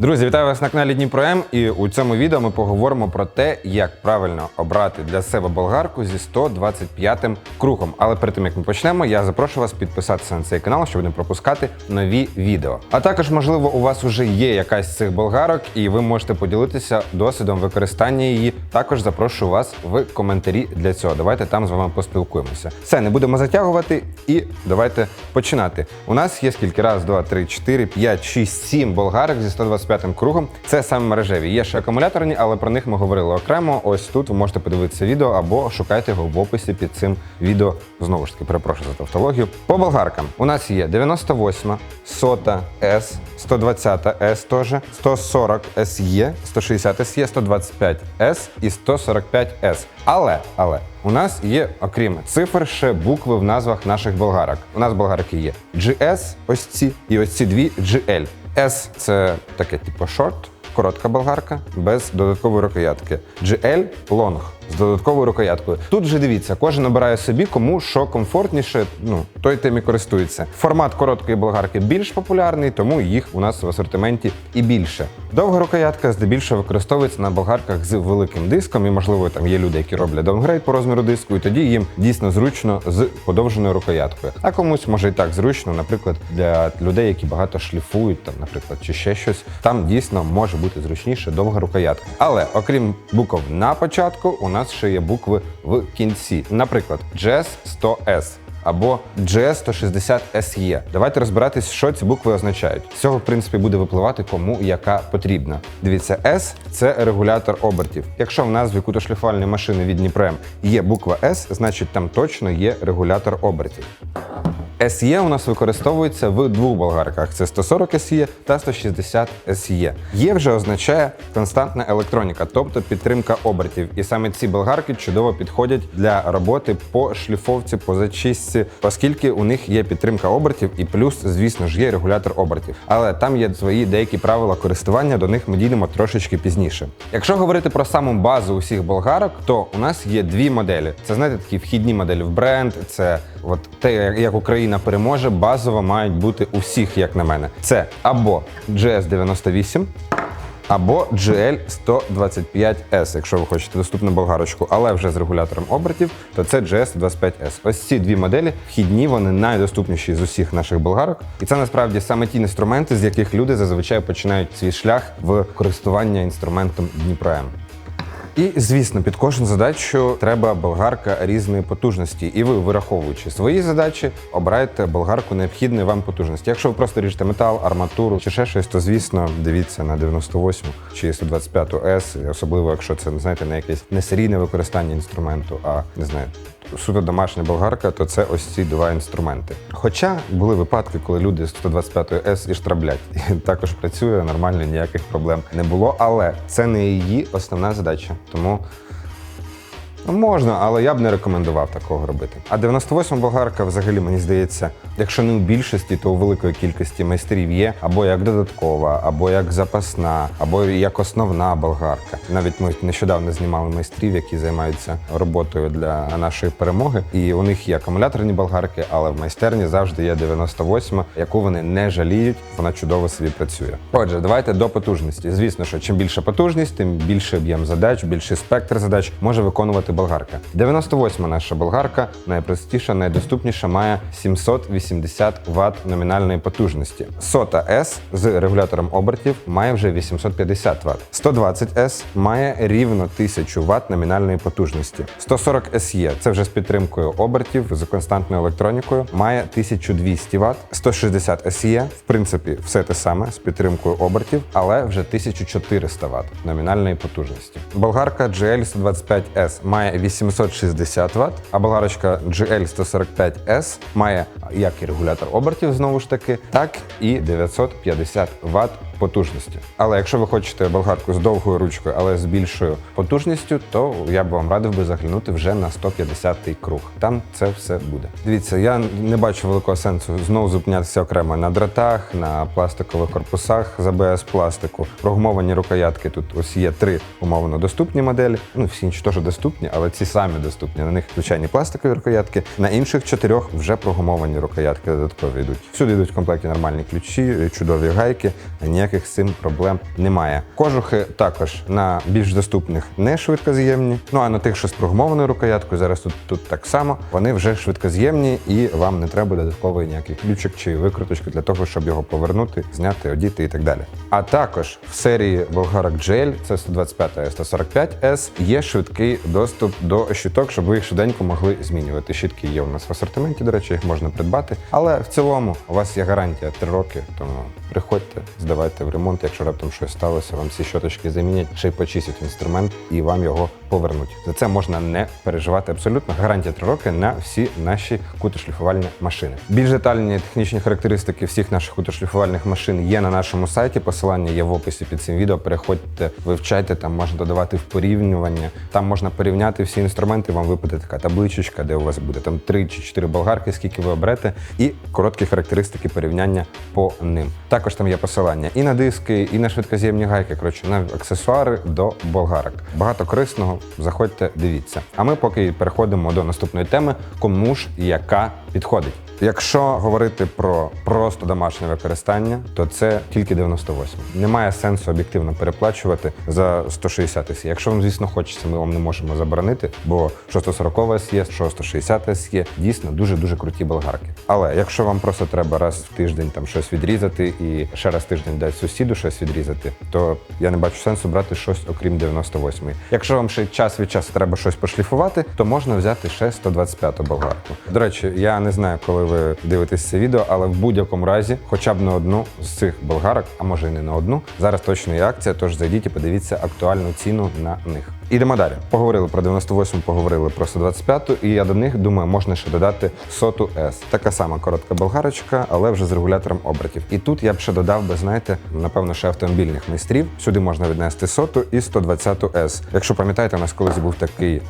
Друзі, вітаю вас на каналі Дніпро М. І у цьому відео ми поговоримо про те, як правильно обрати для себе болгарку зі 125 кругом. Але перед тим як ми почнемо, я запрошую вас підписатися на цей канал, щоб не пропускати нові відео. А також, можливо, у вас вже є якась з цих болгарок, і ви можете поділитися досвідом використання її. Також запрошую вас в коментарі для цього. Давайте там з вами поспілкуємося. Все, не будемо затягувати і давайте починати. У нас є скільки раз, два, три, чотири, п'ять, шість, сім болгарок зі 125 кругом. Це саме мережеві. Є ще акумуляторні, але про них ми говорили окремо. Ось тут ви можете подивитися відео або шукайте його в описі під цим відео. Знову ж таки, перепрошую за тавтологію. По болгаркам у нас є 98, 100 S, 120 S теж, 140 SE, 160 SE, 125 S і 145 S. Але, але у нас є, окрім цифр, ще букви в назвах наших болгарок. У нас болгарки є GS, ось ці, і ось ці дві GL. S – це таке типу шорт, коротка болгарка без додаткової рукоятки. GL – long з додатковою рукояткою. Тут же дивіться, кожен обирає собі, кому що комфортніше, ну той тим і користується. Формат короткої болгарки більш популярний, тому їх у нас в асортименті і більше. Довга рукоятка здебільшого використовується на болгарках з великим диском, і можливо там є люди, які роблять даунгрейд по розміру диску, і тоді їм дійсно зручно з подовженою рукояткою. А комусь може і так зручно, наприклад, для людей, які багато шліфують, там, наприклад, чи ще щось. Там дійсно може бути зручніше довга рукоятка. Але окрім букв на початку, у нас ще є букви в кінці. Наприклад, JS 100S. Або GS160 SE. Давайте розбиратись, що ці букви означають. З цього, в принципі, буде випливати кому яка потрібна. Дивіться, S – це регулятор обертів. Якщо в назві кутошліфувальної машини від Дніпрем є буква S, значить там точно є регулятор обертів. SE у нас використовується в двох болгарках: це 140 SE та 160 SE. Є вже означає константна електроніка, тобто підтримка обертів. І саме ці болгарки чудово підходять для роботи по шліфовці, по зачистці, оскільки у них є підтримка обертів, і плюс, звісно ж, є регулятор обертів. Але там є свої деякі правила користування, до них ми дійдемо трошечки пізніше. Якщо говорити про саму базу усіх болгарок, то у нас є дві моделі. Це знаєте, такі вхідні моделі в бренд. Це от те, як Україна переможе, базово мають бути у всіх, як на мене. Це або GS98, або GL125S, якщо ви хочете доступну болгарочку, але вже з регулятором обертів, то це GS125S. Ось ці дві моделі вхідні, вони найдоступніші з усіх наших болгарок. І це насправді саме ті інструменти, з яких люди зазвичай починають свій шлях в користування інструментом Дніпро М. І звісно, під кожну задачу треба болгарка різної потужності. І ви, вираховуючи свої задачі, обирайте болгарку необхідної вам потужності. Якщо ви просто ріжете метал, арматуру чи ще щось, то звісно дивіться на 98 чи 125 С, особливо якщо це знаєте не якесь не серійне використання інструменту, а не знаю. Суто домашня болгарка, то це ось ці два інструменти. Хоча були випадки, коли люди з 125 С і штраблять. І також працює нормально, ніяких проблем не було. Але це не її основна задача. Тому можна, але я б не рекомендував такого робити. А 98 болгарка, взагалі, мені здається, якщо не у більшості, то у великої кількості майстрів є або як додаткова, або як запасна, або як основна болгарка. Навіть ми нещодавно знімали майстрів, які займаються роботою для нашої перемоги. І у них є акумуляторні болгарки, але в майстерні завжди є 98, яку вони не жаліють. Вона чудово собі працює. Отже, давайте до потужності. Звісно, що чим більша потужність, тим більше об'єм задач, більший спектр задач може виконувати болгарка. 98 наша болгарка найпростіша, найдоступніша, має 780 Вт номінальної потужності. Сота S з регулятором обертів має вже 850 Вт. 120 S має рівно 1000 Вт номінальної потужності. 140 SE – це вже з підтримкою обертів з константною електронікою, має 1200 Вт. 160 SE, в принципі, все те саме з підтримкою обертів, але вже 1400 Вт номінальної потужності. Болгарка GL 125S має 860 Вт, а болгарочка GL 145S має як і регулятор обертів, знову ж таки, так і 950 Вт потужності. Але якщо ви хочете болгарку з довгою ручкою, але з більшою потужністю, то я б вам радив би заглянути вже на 150-й круг. Там це все буде. Дивіться, я не бачу великого сенсу знову зупинятися окремо на дротах, на пластикових корпусах з АБС пластику. Прогумовані рукоятки тут ось є три умовно доступні моделі. Ну всі інші теж доступні, але ці самі доступні. На них звичайні пластикові рукоятки. На інших чотирьох вже прогумовані рукоятки додаткові йдуть. Всюди йдуть в комплекті нормальні ключі, чудові гайки, ніяких ніяких з цим проблем немає. Кожухи також на більш доступних не швидкоз'ємні. Ну а на тих, що з прогумованою рукояткою, зараз тут, тут так само, вони вже швидкоз'ємні і вам не треба додатковий ніякий ключик чи викруточки для того, щоб його повернути, зняти, одіти і так далі. А також в серії Болгарок GL, це 125 145S, є швидкий доступ до щиток, щоб ви їх швиденько могли змінювати. Щітки є у нас в асортименті, до речі, їх можна придбати. Але в цілому у вас є гарантія 3 роки, тому приходьте, здавайте в ремонт. Якщо раптом щось сталося, вам ці щоточки замінять, й почистять інструмент і вам його повернуть. За це можна не переживати абсолютно. Гарантія 3 роки на всі наші кутошліфувальні машини. Більш детальні технічні характеристики всіх наших кутошліфувальних машин є на нашому сайті. Посилання є в описі під цим відео. Переходьте, вивчайте, там можна додавати в порівнювання. Там можна порівняти всі інструменти. Вам випаде така табличечка, де у вас буде там 3 чи 4 болгарки, скільки ви оберете, і короткі характеристики порівняння по ним. Також там є посилання і на диски, і на швидкоз'ємні гайки. Коротше, на аксесуари до болгарок. Багато корисного. Заходьте, дивіться. А ми поки переходимо до наступної теми, кому ж і яка підходить. Якщо говорити про просто домашнє використання, то це тільки 98. Немає сенсу об'єктивно переплачувати за 160 SE. Якщо вам, звісно, хочеться, ми вам не можемо заборонити, бо що 140 SE, що 160 SE, дійсно дуже дуже круті болгарки. Але якщо вам просто треба раз в тиждень там щось відрізати і ще раз в тиждень дати сусіду щось відрізати, то я не бачу сенсу брати щось окрім 98. Якщо вам ще час від часу треба щось пошліфувати, то можна взяти ще 125 болгарку. До речі, я не знаю, коли ви дивитесь це відео, але в будь-якому разі, хоча б на одну з цих болгарок, а може і не на одну, зараз точно є акція, тож зайдіть і подивіться актуальну ціну на них. Ідемо далі. Поговорили про 98, поговорили про 125, і я до них думаю, можна ще додати соту S. Така сама коротка болгарочка, але вже з регулятором обертів. І тут я б ще додав би, знаєте, напевно, ще автомобільних майстрів. Сюди можна віднести соту і 120 S. Якщо пам'ятаєте, у нас колись був такий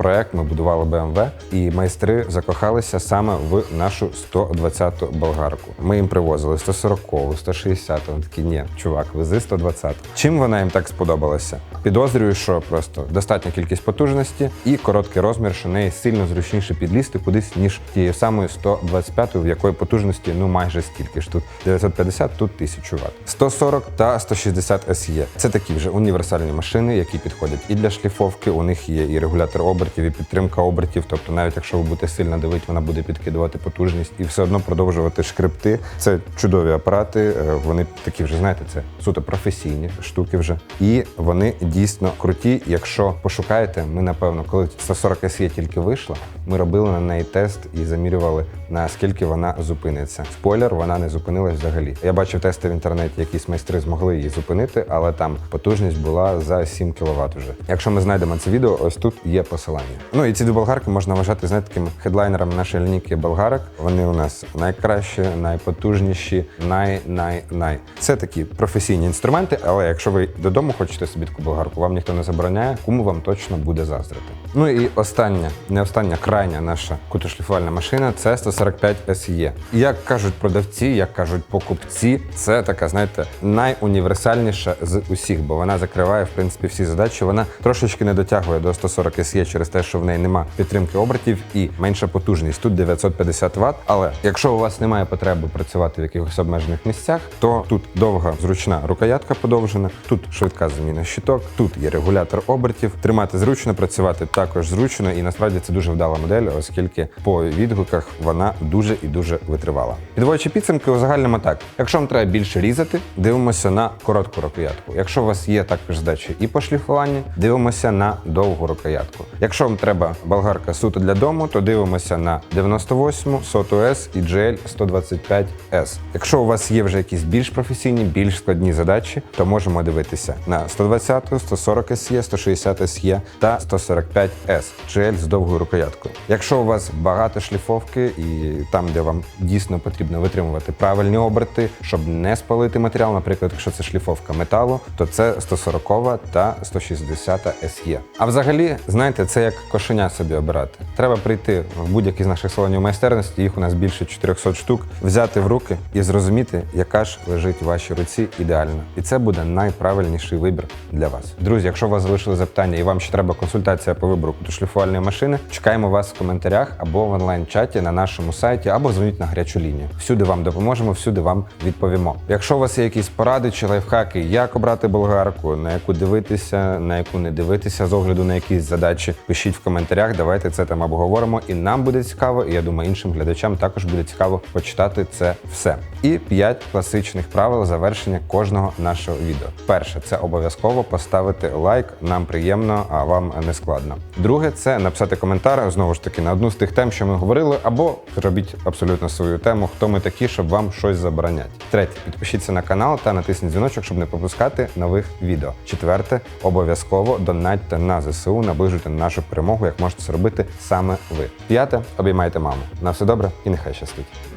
проект, ми будували BMW, і майстри закохалися саме в нашу 120-ту болгарку. Ми їм привозили 140-ту, 160-ту. Вони такі, ні, чувак, вези 120 Чим вона їм так сподобалася? Підозрюю, що просто достатня кількість потужності і короткий розмір, що неї сильно зручніше підлізти кудись, ніж тією самою 125 в якої потужності ну майже стільки ж тут 950, тут 1000 Вт. 140 та 160 SE. Це такі вже універсальні машини, які підходять і для шліфовки. У них є і регулятор обертів, і підтримка обертів. Тобто, навіть якщо ви будете сильно давити, вона буде підкидувати потужність і все одно продовжувати шкребти. Це чудові апарати. е, Вони такі вже знаєте, це суто професійні штуки вже. І вони дійсно круті. Якщо пошукаєте, ми напевно, коли 140 SE тільки вийшла, ми робили на неї тест і замірювали наскільки вона зупиниться. Спойлер, вона не зупинилась взагалі. Я бачив тести в інтернеті, якісь майстри змогли її зупинити, але там потужність була за 7 кВт вже. Якщо ми знайдемо це відео, ось тут є посилання. Ну і ці дві болгарки можна вважати знаєте, такими хедлайнерами нашої лінійки болгарок. Вони у нас найкращі, найпотужніші, най-най-най. Це такі професійні інструменти, але якщо ви додому хочете собі таку болгарку, вам ніхто не забороняє, кому вам точно буде заздрити. Ну і остання, не остання, крайня наша кутошліфувальна машина це 145 SE. Як кажуть продавці, як кажуть покупці, це така, знаєте, найуніверсальніша з усіх, бо вона закриває в принципі всі задачі. Вона трошечки не дотягує до 140 SE через те, що в неї нема підтримки обертів і менша потужність. Тут 950 Вт. Але якщо у вас немає потреби працювати в якихось обмежених місцях, то тут довга зручна рукоятка подовжена, тут швидка заміна щиток, тут є регулятор обертів. Тримати зручно, працювати також зручно, і насправді це дуже вдала модель, оскільки по відгуках вона дуже і дуже витривала. Підводячи підсумки, у загальному так. Якщо вам треба більше різати, дивимося на коротку рукоятку. Якщо у вас є також здачі і по шліфуванні, дивимося на довгу рукоятку. Якщо вам треба болгарка суто для дому, то дивимося на 98, 100 S і GL 125S. Якщо у вас є вже якісь більш професійні, більш складні задачі, то можемо дивитися на 120, 140 SE, 160 SE та 145S GL з довгою рукояткою. Якщо у вас багато шліфовки і там, де вам дійсно потрібно витримувати правильні оберти, щоб не спалити матеріал, наприклад, якщо це шліфовка металу, то це 140 та 160 SE. А взагалі, знаєте, це як кошеня собі обирати. Треба прийти в будь-який з наших салонів майстерності, їх у нас більше 400 штук, взяти в руки і зрозуміти, яка ж лежить у вашій руці ідеально. І це буде найправильніший вибір для вас. Друзі, якщо у вас залишили запитання і вам ще треба консультація по вибору кутошліфувальної машини, чекаємо вас в коментарях або в онлайн-чаті на нашому сайті, або дзвоніть на гарячу лінію. Всюди вам допоможемо, всюди вам відповімо. Якщо у вас є якісь поради чи лайфхаки, як обрати болгарку, на яку дивитися, на яку не дивитися, з огляду на якісь задачі, пишіть в коментарях. Давайте це там обговоримо. І нам буде цікаво, і я думаю, іншим глядачам також буде цікаво почитати це все. І п'ять класичних правил завершення кожного нашого відео. Перше, це обов'язково поставити лайк. Нам приємно, а вам не складно. Друге, це написати коментар знову ж таки на одну з тих тем, що ми говорили, або зробіть абсолютно свою тему, хто ми такі, щоб вам щось заборонять. Третє, підпишіться на канал та натисніть дзвіночок, щоб не пропускати нових відео. Четверте, обов'язково донатьте на ЗСУ, наближуйте нашу перемогу, як можете зробити саме ви. П'яте, обіймайте маму. На все добре і нехай щастить.